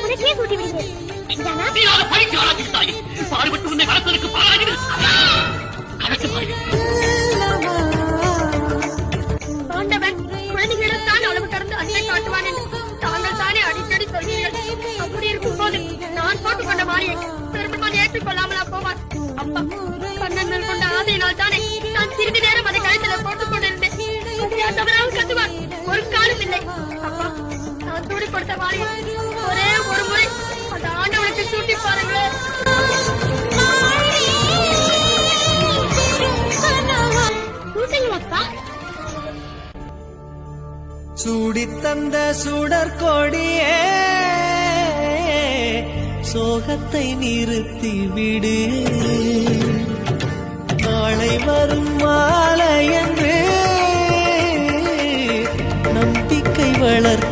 உனக்கே கூட்டி விடுகிறேன் பாடுபட்டு உன்னை கணக்கு ஆண்டவன் குழந்தைகளிடம் அளவு கடந்து அன்பை காட்டுவான் என்று தாங்கள் தானே அடிக்கடி அப்படி இருக்கும்போது நான் போட்டுக்கொண்ட மாறியை பெருமான் ஏற்றுக்கொள்ளாமலா போவார் அப்பா கண்ணன் மேல் கொண்ட ஆசையினால் தானே நான் சிறிது நேரம் அதை கழுத்துல போட்டுக் கொண்டிருந்தேன். தவறாக கத்துவார். ஒரு காலம் இல்லை. அப்பா நான் சூடி கொடுத்த மாறியை ஒரே ஒரு முறை அந்த ஆண்டவனுக்கு சூட்டி பாருங்களேன் சூட்டுங்க அப்பா சூடித்தந்த சுடற்கொடியே சோகத்தை நிறுத்தி விடு. நாளை வரும் மாலை என்று நம்பிக்கை வளர்த்து